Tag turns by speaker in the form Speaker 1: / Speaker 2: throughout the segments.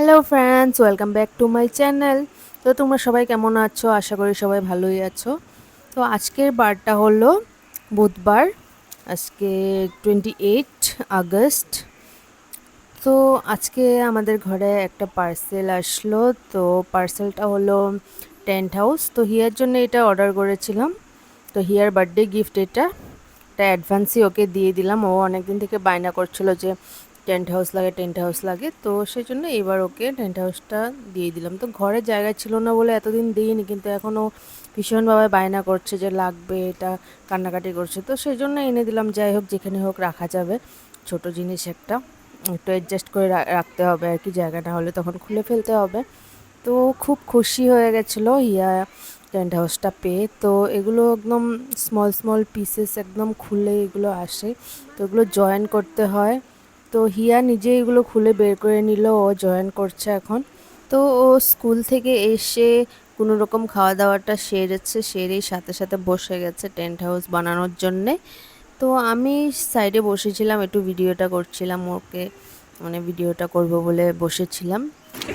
Speaker 1: Hello friends welcome back to my channel তো তোমরা সবাই কেমন আছো? আশা করি সবাই ভালোই আছো। তো আজকের বারটা হলো বুধবার, আজকে টোয়েন্টি এইট আগস্ট। তো আজকে আমাদের ঘরে একটা পার্সেল আসলো। তো পার্সেলটা হলো টেন্ট হাউস তো হিয়ার জন্য এটা অর্ডার করেছিলাম। তো হিয়ার বার্থডে গিফট এটা। এটা অ্যাডভান্সই ওকে দিয়ে দিলাম। ও অনেকদিন থেকে বায়না করছিল যে টেন্ট হাউস লাগে, টেন্ট হাউস লাগে। তো সেই জন্য এবার ওকে টেন্ট হাউসটা দিয়ে দিলাম। তো ঘরে জায়গা ছিল না বলে এতদিন দিইনি, কিন্তু এখনও ভীষণভাবে বায়না করছে যে লাগবে, এটা কান্নাকাটি করছে। তো সেই জন্য এনে দিলাম, যাই হোক যেখানে হোক রাখা যাবে। ছোট জিনিস একটা, একটু অ্যাডজাস্ট করে রাখতে হবে আর কি জায়গাটা হলে তখন খুলে ফেলতে হবে। তো খুব খুশি হয়ে গেছিল ইয়া টেন্ট হাউসটা পেয়ে। তো এগুলো একদম স্মল স্মল পিসেস একদম খুলে এগুলো আসে। তো এগুলো জয়েন করতে হয়। তো হিয়া নিজে এগুলো খুলে বের করে নিল, ও জয়েন করছে এখন। তো ও স্কুল থেকে এসে কোনো রকম খাওয়া দাওয়াটা সেরেছে, সেরেই সাথে সাথে বসে গেছে টেন্ট হাউস বানানোর জন্যে। তো আমি সাইডে বসেছিলাম, একটু ভিডিওটা করছিলাম, ওকে মানে ভিডিওটা করব বলে বসেছিলাম।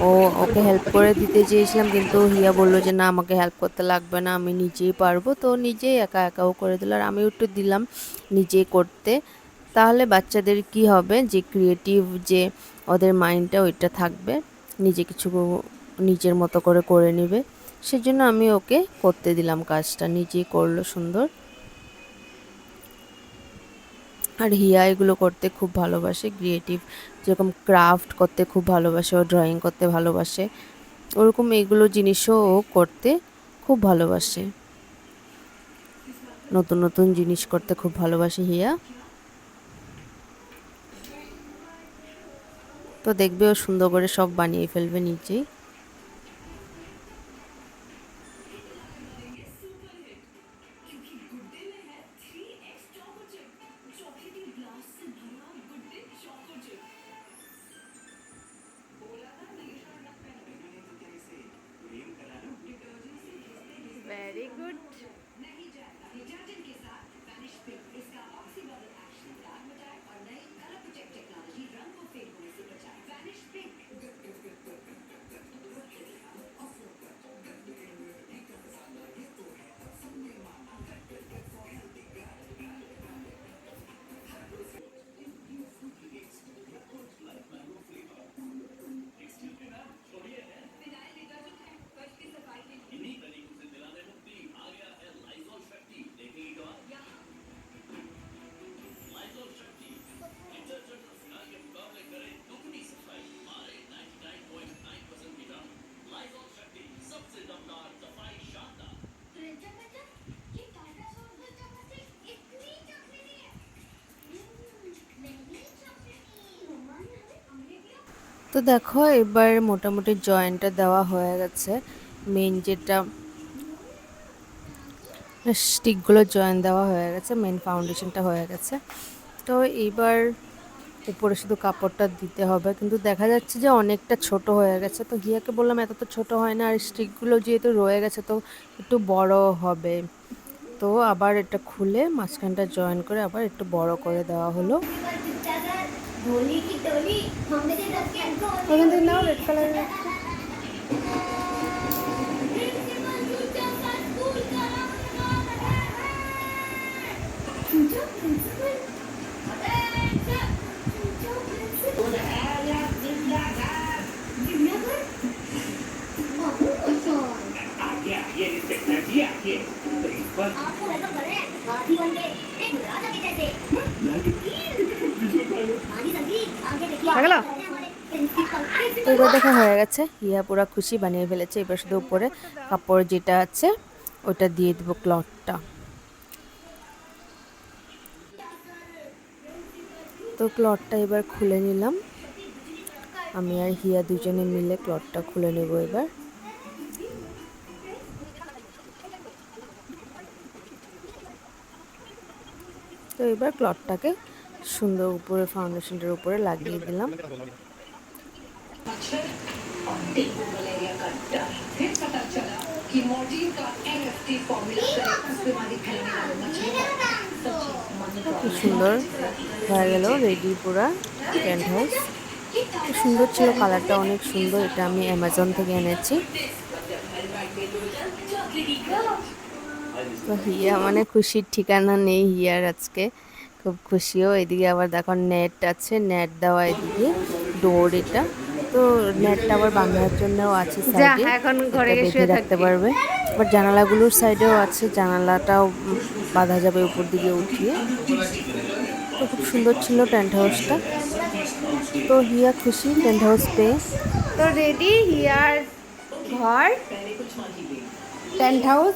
Speaker 1: ও ওকে হেল্প করে দিতে চেয়েছিলাম, কিন্তু হিয়া বলল যে, না, আমাকে হেল্প করতে লাগবে না, আমি নিজেই পারব। তো নিজেই একা একাও করে দিল, আর আমিও একটু দিলাম নিজেই করতে। তাহলে বাচ্চাদের কি হবে? যে ক্রিয়েটিভ যে ওদের মাইন্ডটা ওইটা থাকবে। নিজে কিছু নিজের মতো করে করে নেবে। সেজন্য আমি ওকে করতে দিলাম কাজটা। নিজেই করল সুন্দর। আর হিয়া এগুলো করতে খুব ভালোবাসে। ক্রিয়েটিভ যেরকম ক্রাফট করতে খুব ভালোবাসে, ও ড্রয়িং করতে ভালোবাসে। ওরকম এগুলো জিনিসও ও করতে খুব ভালোবাসে। নতুন নতুন জিনিস করতে খুব ভালোবাসে হিয়া। তো দেখবে ও সুন্দর করে সব বানিয়ে ফেলবে নিজেই। Very good. তো দেখো, এবার মোটামুটি জয়েন্টটা দেওয়া হয়ে গেছে। মেন যেটা স্টিকগুলো জয়েন দেওয়া হয়ে গেছে মেন ফাউন্ডেশনটা হয়ে গেছে। তো এইবার উপরে শুধু কাপড়টা দিতে হবে। কিন্তু দেখা যাচ্ছে যে অনেকটা ছোট হয়ে গেছে। তো হিয়াকে বললাম, এত তো ছোট হয় না, আর স্টিকগুলো যেহেতু রয়ে গেছে, তো একটু বড় হবে। তো আবার এটা খুলে মাঝখানটা জয়েন করে আবার একটু বড় করে দেওয়া হলো। ওখান থেকে নাও রেড কালারের এবার দেখা হয়ে গেছে। ইয়া পুরা খুশি বানিয়ে ফেলেছে। এবার শুধু উপরে কাপড় যেটা আছে, ওটা দিয়ে দেবো ক্লথটা তো ক্লথটা এবার খুলে নিলাম। আমি আর হিয়া দুজনে মিলে ক্লথটা খুলে নেব এবার। তো এবার ক্লথটাকে সুন্দর উপরে ফাউন্ডেশনটার উপরে লাগিয়ে দিলাম। খুব সুন্দর হয়ে গেল রেডি পুরা টেন্ট হাউস খুব সুন্দর ছিল কালারটা অনেক সুন্দর, এটা আমি অ্যামাজন থেকে এনেছি। হিয়া মানে খুশির ঠিকানা নেই হিয়ার আজকে, খুব খুশিও। এদিকে আবার দেখো নেট আছে নেট দেওয়া এদিকে ডোর এটা। তো নেটটা আবার বাঁধার জন্যও আছে সাইডে
Speaker 2: এখন ঘরে শুয়ে থাকবি।
Speaker 1: পারবে। আবার জানালাগুলোর সাইডেও আছে জানালাটাও বাঁধা যাবে উপর দিকে উঠিয়ে। তো খুব সুন্দর ছিল টেন্ট হাউসটা তো হিয়া খুশি টেন্ট হাউস পেয়ে
Speaker 2: তো রেডি হিয়ার ঘর টেন্ট হাউস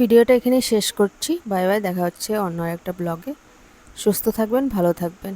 Speaker 1: ভিডিওটা এখানে শেষ করছি। বাই বাই, দেখা হচ্ছে অন্য একটা ব্লগে। সুস্থ থাকবেন, ভালো থাকবেন।